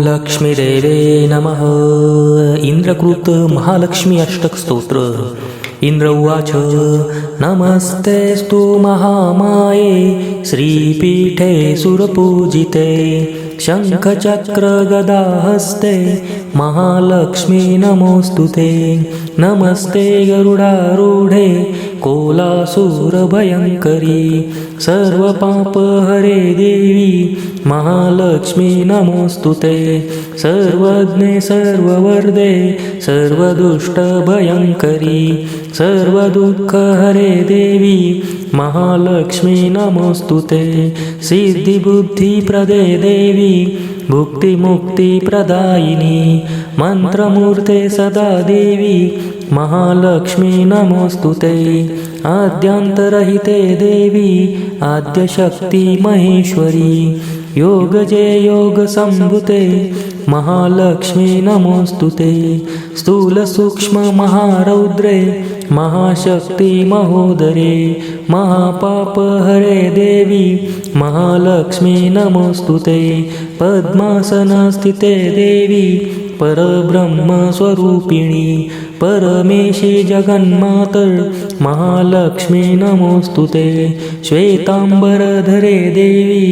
लक्ष्मीदेवे नमः। इन्द्रकृत महालक्ष्मी अष्टकस्तोत्र। इन्द्र उवाच नमस्तेऽस्तु महामाये श्रीपीठे सुरपूजिते शङ्खचक्रगदाहस्ते महालक्ष्मी नमोऽस्तु ते। नमस्ते गरुडारूढे कोलासुरभयङ्करी सर्वपापहरे देवी महालक्ष्मी नमोऽस्तु ते। सर्वज्ञे सर्ववर्दे सर्वदुष्टभयङ्करी सर्वदुःखहरे देवी महालक्ष्मी नमोऽस्तु ते। सिद्धिबुद्धिप्रदे देवी भुक्तिमुक्तिप्रदायिनी मन्त्रमूर्ते सदा देवी महालक्ष्मी नमोऽस्तु ते। आद्यान्तरहिते देवी आद्यशक्तिमहेश्वरी योगजे योगसम्भुते महालक्ष्मी नमोऽस्तु ते स्थूलसूक्ष्ममहारौद्रे महाशक्तिमहोदरे महापापहरे देवी महालक्ष्मी नमोऽस्तु ते पद्मासनस्थिते देवी परब्रह्मस्वरूपिणी परमेशे जगन्मातर् महालक्ष्मी नमोऽस्तु ते श्वेताम्बरधरे देवी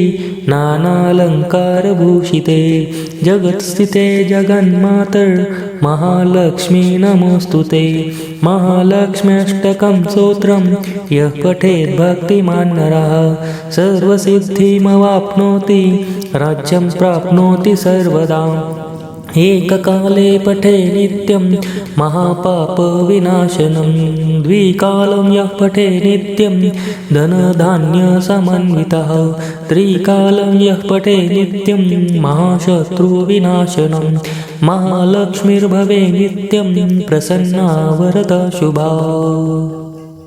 नानालङ्कारभूषिते जगत्स्थिते जगन्मातर् महालक्ष्मी नमोऽस्तु ते महालक्ष्म्यष्टकं स्तोत्रं यः पठेत् भक्तिमान् नरः। सर्वसिद्धिमवाप्नोति राज्यं प्राप्नोति सर्वदा। एककाले पठे नित्यं महापापविनाशनं द्विकालं यः पठे नित्यं धनधान्यसमन्वितः त्रिकालं यः पठे नित्यं महाशत्रुविनाशनं महालक्ष्मीर्भवे नित्यं प्रसन्ना वरदा शुभा।